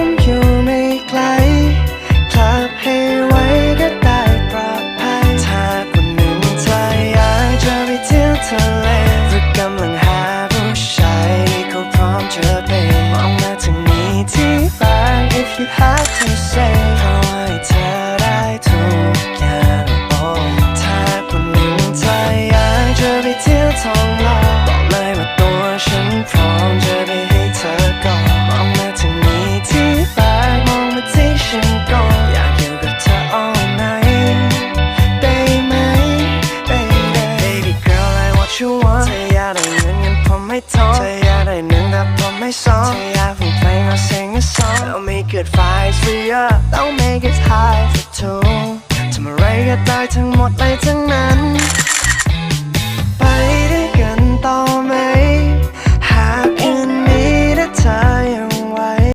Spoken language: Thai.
ผมอยู่ไม่ไกลกลับให้ไว้ก็ได้ปลอดภัยถ้าคนหนึ่งเธออยากจะไปเที่ยวทะเลหรือกำลังหาผู้ชายที่เขาพร้อมจะไปมองมาทางนี้ที่รัก if you had to say ขอให้เธอได้ทุกอย่างโอ้ถ้าคนหนึ่งเธออยากจะไปเที่ยวทองหล่ I what you want เธออยากได้เงินเงินผมไม่ทอนเธออยากได้หนึ่งแต่ผมไม่สองเธออยากฟังเพลง I'll sing a song I'll make it five for you I'll make it high for two ทำอะไรก็ได้ทั้งหมดเลยทั้ง